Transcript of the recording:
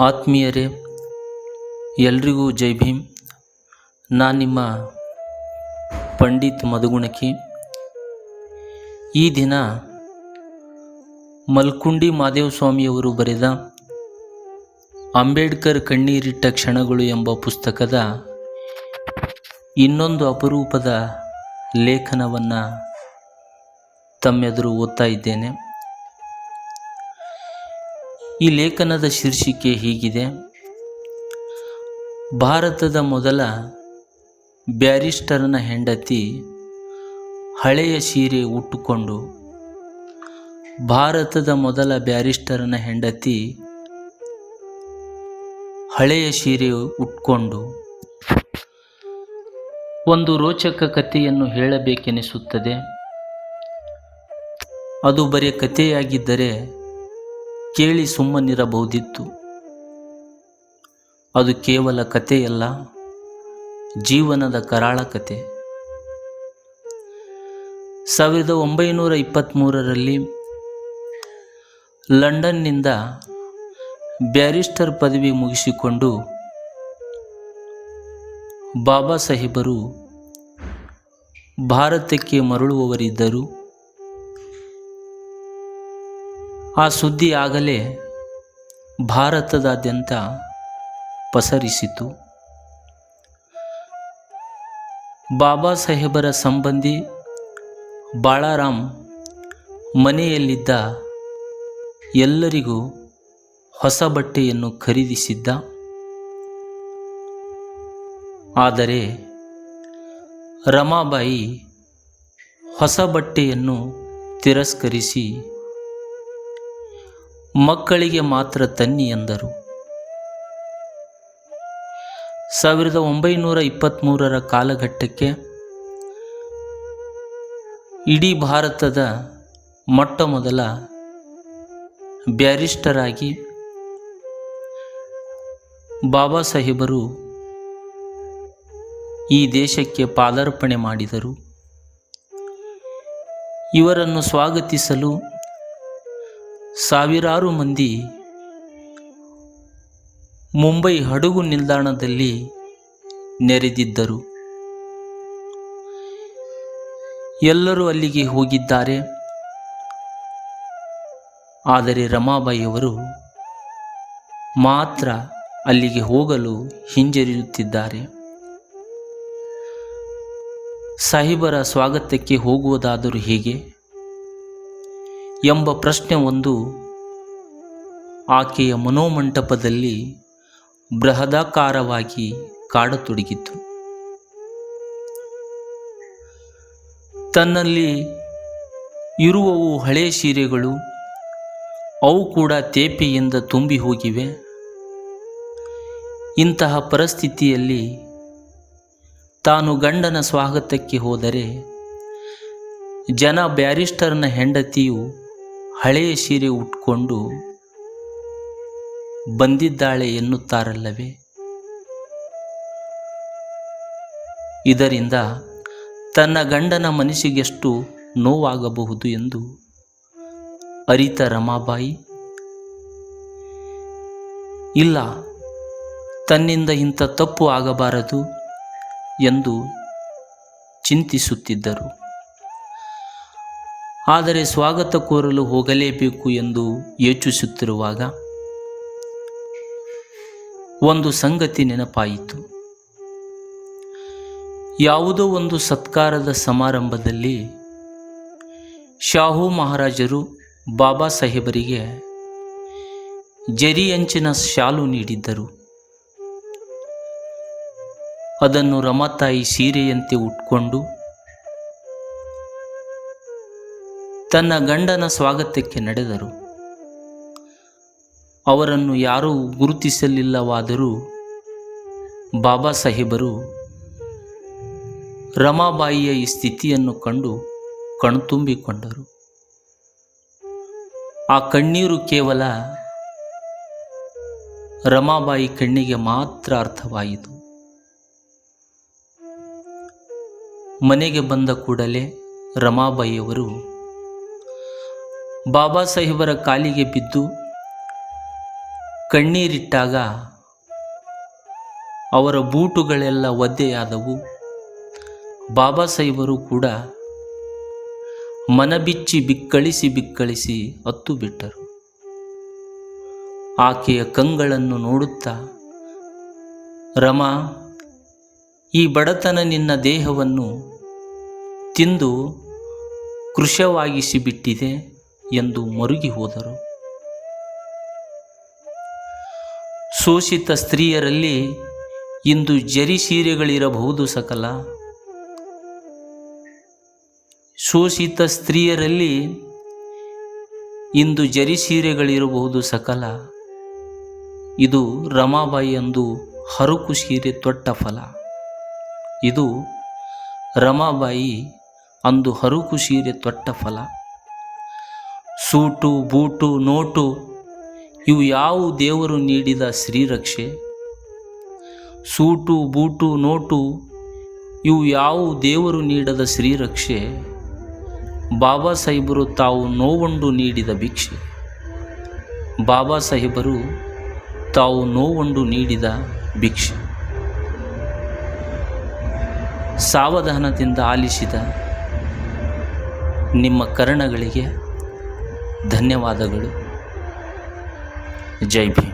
ಆತ್ಮೀಯರೇ, ಎಲ್ರಿಗೂ ಜೈ ಭೀಮ್. ನಾನು ನಿಮ್ಮ ಪಂಡಿತ್ ಮಧುಗುಣಕಿ. ಈ ದಿನ ಮಲ್ಕುಂಡಿ ಮಾದೇವ ಸ್ವಾಮಿಯವರು ಬರೆದ ಅಂಬೇಡ್ಕರ್ ಕಣ್ಣೀರಿಟ್ಟ ಕ್ಷಣಗಳು ಎಂಬ ಪುಸ್ತಕದ ಇನ್ನೊಂದು ಅಪರೂಪದ ಲೇಖನವನ್ನು ತಮ್ಮೆದುರು ಓದ್ತಾ ಇದ್ದೇನೆ. ಈ ಲೇಖನದ ಶೀರ್ಷಿಕೆ ಹೀಗಿದೆ. ಭಾರತದ ಮೊದಲ ಬ್ಯಾರಿಸ್ಟರ್ನ ಹೆಂಡತಿ ಹಳೆಯ ಸೀರೆ ಉಟ್ಟುಕೊಂಡು, ಭಾರತದ ಮೊದಲ ಬ್ಯಾರಿಸ್ಟರ್ನ ಹೆಂಡತಿ ಹಳೆಯ ಸೀರೆ ಉಟ್ಕೊಂಡು, ಒಂದು ರೋಚಕ ಕಥೆಯನ್ನು ಹೇಳಬೇಕೆನಿಸುತ್ತದೆ. ಅದು ಬರೀ ಕಥೆಯಾಗಿದ್ದರೆ ಕೇಳಿ ಸುಮ್ಮನಿರಬಹುದಿತ್ತು. ಅದು ಕೇವಲ ಕಥೆಯಲ್ಲ, ಜೀವನದ ಕರಾಳ ಕತೆ ಸಾವಿರದ ಒಂಬೈನೂರ ಇಪ್ಪತ್ತ್ಮೂರರಲ್ಲಿ ಲಂಡನ್ನಿಂದ ಬ್ಯಾರಿಸ್ಟರ್ ಪದವಿ ಮುಗಿಸಿಕೊಂಡು ಬಾಬಾ ಸಾಹೇಬರು ಭಾರತಕ್ಕೆ ಮರಳುವವರಿದ್ದರು. ಆ ಸುದ್ದಿ ಆಗಲೇ ಭಾರತದಾದ್ಯಂತ ಪಸರಿಸಿತು. ಬಾಬಾ ಸಾಹೇಬರ ಸಂಬಂಧಿ ಬಾಳಾರಾಮ್ ಮನೆಯಲ್ಲಿದ್ದ ಎಲ್ಲರಿಗೂ ಹೊಸ ಬಟ್ಟೆಯನ್ನು ಖರೀದಿಸಿದ್ದ. ಆದರೆ ರಮಾಬಾಯಿ ಹೊಸ ಬಟ್ಟೆಯನ್ನು ತಿರಸ್ಕರಿಸಿ ಮಕ್ಕಳಿಗೆ ಮಾತ್ರ ತನ್ನಿ ಎಂದರು. ಸಾವಿರದ ಒಂಬೈನೂರ ಇಪ್ಪತ್ತ್ಮೂರರ ಕಾಲಘಟ್ಟಕ್ಕೆ ಇಡೀ ಭಾರತದ ಮೊಟ್ಟ ಮೊದಲ ಬ್ಯಾರಿಸ್ಟರ್ ಆಗಿ ಬಾಬಾ ಸಾಹೇಬರು ಈ ದೇಶಕ್ಕೆ ಪಾದಾರ್ಪಣೆ ಮಾಡಿದರು. ಇವರನ್ನು ಸ್ವಾಗತಿಸಲು ಸಾವಿರಾರು ಮಂದಿ ಮುಂಬೈ ಹಡಗು ನಿಲ್ದಾಣದಲ್ಲಿ ನೆರೆದಿದ್ದರು. ಎಲ್ಲರೂ ಅಲ್ಲಿಗೆ ಹೋಗಿದ್ದಾರೆ. ಆದರೆ ರಮಾಬಾಯಿಯವರು ಮಾತ್ರ ಅಲ್ಲಿಗೆ ಹೋಗಲು ಹಿಂಜರಿಯುತ್ತಿದ್ದಾರೆ. ಸಾಹಿಬರ ಸ್ವಾಗತಕ್ಕೆ ಹೋಗುವುದಾದರೂ ಹೇಗೆ? ಎಂಬ ಪ್ರಶ್ನೆ ಒಂದು. ಆಕೆಯ ಮನೋಮಂಟಪದಲ್ಲಿ ಬೃಹದಾಕಾರವಾಗಿ ಕಾಡತೊಡಗಿತು. ತನ್ನಲ್ಲಿ ಇರುವವು ಹಳೆ ಸೀರೆಗಳು, ಅವು ಕೂಡ ತೇಪೆಯಿಂದ ತುಂಬಿ ಹೋಗಿವೆ. ಇಂತಹ ಪರಿಸ್ಥಿತಿಯಲ್ಲಿ ತಾನು ಗಂಡನ ಸ್ವಾಗತಕ್ಕೆ ಹೋದರೆ ಜನ ಬ್ಯಾರಿಸ್ಟರ್ನ ಹೆಂಡತಿಯು ಹಳೆಯ ಸೀರೆ ಉಟ್ಕೊಂಡು ಬಂದಿದ್ದಾಳೆ ಎನ್ನುತ್ತಾರಲ್ಲವೇ? ಇದರಿಂದ ತನ್ನ ಗಂಡನ ಮನಸ್ಸಿಗೆಷ್ಟು ನೋವಾಗಬಹುದು ಎಂದು ಅರಿತ ರಮಾಬಾಯಿ, ಇಲ್ಲ, ತನ್ನಿಂದ ಇಂಥ ತಪ್ಪು ಆಗಬಾರದು ಎಂದು ಚಿಂತಿಸುತ್ತಿದ್ದರು. ಆದರೆ ಸ್ವಾಗತ ಕೋರಲು ಹೋಗಲೇಬೇಕು ಎಂದು ಯೋಚಿಸುತ್ತಿರುವಾಗ ಒಂದು ಸಂಗತಿ ನೆನಪಾಯಿತು. ಯಾವುದೋ ಒಂದು ಸತ್ಕಾರದ ಸಮಾರಂಭದಲ್ಲಿ ಶಾಹು ಮಹಾರಾಜರು ಬಾಬಾ ಸಾಹೇಬರಿಗೆ ಜರಿ ಅಂಚಿನ ಶಾಲು ನೀಡಿದ್ದರು. ಅದನ್ನು ರಮಾತಾಯಿ ಸೀರೆಯಂತೆ ಉಟ್ಕೊಂಡು ತನ್ನ ಗಂಡನ ಸ್ವಾಗತಕ್ಕೆ ನಡೆದರು. ಅವರನ್ನು ಯಾರೂ ಗುರುತಿಸಲಿಲ್ಲವಾದರೂ ಬಾಬಾ ಸಾಹೇಬರು ರಮಾಬಾಯಿಯ ಈ ಸ್ಥಿತಿಯನ್ನು ಕಂಡು ಕಣ್ತುಂಬಿಕೊಂಡರು. ಆ ಕಣ್ಣೀರು ಕೇವಲ ರಮಾಬಾಯಿ ಕಣ್ಣಿಗೆ ಮಾತ್ರ ಅರ್ಥವಾಯಿತು. ಮನೆಗೆ ಬಂದ ಕೂಡಲೇ ರಮಾಬಾಯಿಯವರು ಬಾಬಾ ಸಾಹೇಬರ ಕಾಲಿಗೆ ಬಿದ್ದು ಕಣ್ಣೀರಿಟ್ಟಾಗ ಅವರ ಬೂಟುಗಳೆಲ್ಲ ಒದ್ದೆಯಾದವು. ಬಾಬಾ ಸಾಹೇಬರು ಕೂಡ ಮನಬಿಚ್ಚಿ ಬಿಕ್ಕಳಿಸಿ ಬಿಕ್ಕಳಿಸಿ ಹತ್ತು ಬಿಟ್ಟರು ಆಕೆಯ ಕಂಗಳನ್ನು ನೋಡುತ್ತಾ, ರಮಾ, ಈ ಬಡತನ ನಿನ್ನ ದೇಹವನ್ನು ತಿಂದು ಕೃಶವಾಗಿಸಿ ಬಿಟ್ಟಿದೆ ಎಂದು ಮರುಗಿ ಹೋದರು. ಶೋಷಿತ ಸ್ತ್ರೀಯರಲ್ಲಿ ಇಂದು ಜರಿ ಸೀರೆಗಳಿರಬಹುದು ಸಕಲ. ಶೋಷಿತ ಸ್ತ್ರೀಯರಲ್ಲಿ ಇಂದು ಜರಿ ಸೀರೆಗಳಿರಬಹುದು ಸಕಲ. ಇದು ರಮಾಬಾಯಿ ಅಂದು ಹರಕು ಸೀರೆ ತೊಟ್ಟ ಫಲ. ಇದು ರಮಾಬಾಯಿ ಅಂದು ಹರುಕು ಸೀರೆ ತೊಟ್ಟ ಫಲ. ಸೂಟು, ಬೂಟು, ನೋಟು, ಇವು ಯಾವ ದೇವರು ನೀಡಿದ ಶ್ರೀರಕ್ಷೆ ಸೂಟು, ಬೂಟು, ನೋಟು, ಇವು ಯಾವ ದೇವರು ನೀಡದ ಶ್ರೀರಕ್ಷೆ ಬಾಬಾ ಸಾಹೇಬರು ತಾವು ನೋವುಂಡು ನೀಡಿದ ಭಿಕ್ಷೆ. ಬಾಬಾ ಸಾಹೇಬರು ತಾವು ನೋವುಂಡು ನೀಡಿದ ಭಿಕ್ಷೆ. ಸಾವಧಾನದಿಂದ ಆಲಿಸಿದ ನಿಮ್ಮ ಕರ್ಣಗಳಿಗೆ ಧನ್ಯವಾದಗಳು. ಜೈ ಭೀಮ್.